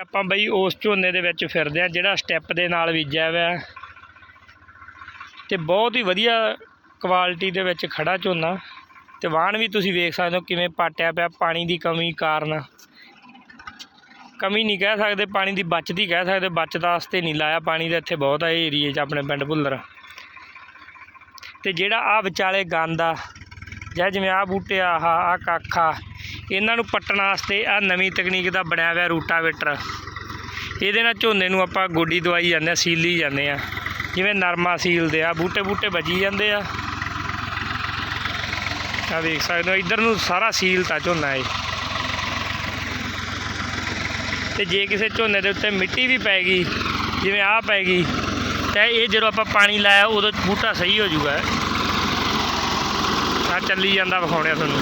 ਆਪਾਂ ਬਈ ਉਸ ਝੋਨੇ ਦੇ ਵਿੱਚ ਫਿਰਦੇ ਆ ਜਿਹੜਾ ਸਟੈਪ ਦੇ ਨਾਲ ਬੀਜਿਆ ਹੋਇਆ ਹੈ। ਤੇ ਬਹੁਤ ਹੀ ਵਧੀਆ ਕੁਆਲਿਟੀ ਦੇ ਵਿੱਚ ਖੜਾ ਝੋਨਾ। ਤੇ ਵਾਹਣ ਵੀ ਤੁਸੀਂ ਵੇਖ ਸਕਦੇ ਹੋ ਕਿਵੇਂ ਪਾਟਿਆ ਪਿਆ, ਪਾਣੀ ਦੀ ਕਮੀ ਕਾਰਨ। ਕਮੀ ਨਹੀਂ ਕਹਿ ਸਕਦੇ, ਪਾਣੀ ਦੀ ਬਚਤ ਕਹਿ ਸਕਦੇ, ਬਚਤ ਵਾਸਤੇ ਨਹੀਂ ਲਾਇਆ ਪਾਣੀ ਦਾ, ਇੱਥੇ ਬਹੁਤ ਆ ਏਰੀਏ 'ਚ ਆਪਣੇ ਪਿੰਡ ਭੁੱਲਰ। ਤੇ ਜਿਹੜਾ ਆ ਵਿਚਾਲੇ ਗੰਦ ਆ, ਜਾਂ ਜਿਵੇਂ ਆ ਬੂਟੇ ਆ, ਆਹ ਆ ਕੱਖਾ ਇਹਨਾਂ ਨੂੰ ਪੱਟਣ ਵਾਸਤੇ ਆ ਨਵੀਂ ਤਕਨੀਕ ਦਾ ਬਣਿਆ ਹੋਇਆ ਰੂਟਾਵੇਟਰ। ਇਹਦੇ ਨਾਲ ਝੋਨੇ ਨੂੰ ਆਪਾਂ ਗੋਡੀ ਦਵਾਈ ਜਾਂਦੇ ਆ ਸੀਲੀ ਜਾਂਦੇ ਆ ਜਿਵੇਂ ਨਰਮਾ ਸੀਲਦੇ ਆ ਬੂਟੇ ਬੂਟੇ ਵੱਜੀ ਜਾਂਦੇ ਆ। ਆ ਵੇਖ ਸਕਦੇ ਹੋ, ਇੱਧਰ ਨੂੰ ਸਾਰਾ ਸੀਲਤਾ ਝੋਨਾ ਇਹ। ਤੇ ਜੇ ਕਿਸੇ ਝੋਨੇ ਦੇ ਉੱਤੇ ਮਿੱਟੀ ਵੀ ਪੈ ਗਈ, ਜਿਵੇਂ ਆਹ ਪੈ ਗਈ, ਤਾਂ ਇਹ ਜਦੋਂ ਆਪਾਂ ਪਾਣੀ ਲਾਇਆ, ਉਦੋਂ ਬੂਟਾ ਸਹੀ ਹੋ ਜਾਊਗਾ ਆ ਚੱਲੀ ਜਾਂਦਾ ਵਿਖਾਉਣਿਆ ਤੁਹਾਨੂੰ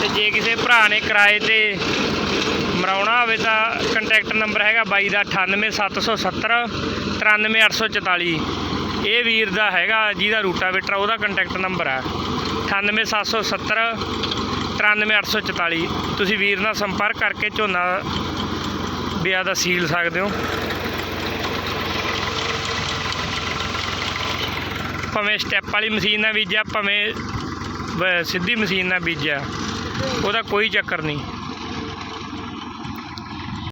ਤੇ ਜੇ ਕਿਸੇ ਭਰਾ ਨੇ ਕਿਰਾਏ ਤੇ ਮਰਾਉਣਾ ਹੋਵੇ ਤਾਂ ਕੰਟੈਕਟ ਨੰਬਰ ਹੈਗਾ ਬਾਈ ਦਾ 98770 93844 ਇਹ ਵੀਰ ਦਾ ਹੈਗਾ, ਜਿਹਦਾ ਰੂਟਾਵੇਟਰ ਉਹਦਾ ਕੰਟੈਕਟ ਨੰਬਰ ਹੈ 98770 93844 ਤੁਸੀਂ ਵੀਰ ਨਾਲ ਸੰਪਰਕ ਕਰਕੇ ਝੋਨਾ ਬਿਆ ਦਾ ਸੀਲ ਸਕਦੇ ਹੋ। ਭਾਵੇਂ ਸਟੈਪ ਵਾਲੀ ਮਸ਼ੀਨ ਨਾਲ ਬੀਜਿਆ, ਭਾਵੇਂ ਸਿੱਧੀ ਮਸ਼ੀਨ ਨਾਲ ਬੀਜਿਆ। ਉਹਦਾ ਕੋਈ ਚੱਕਰ ਨਹੀਂ।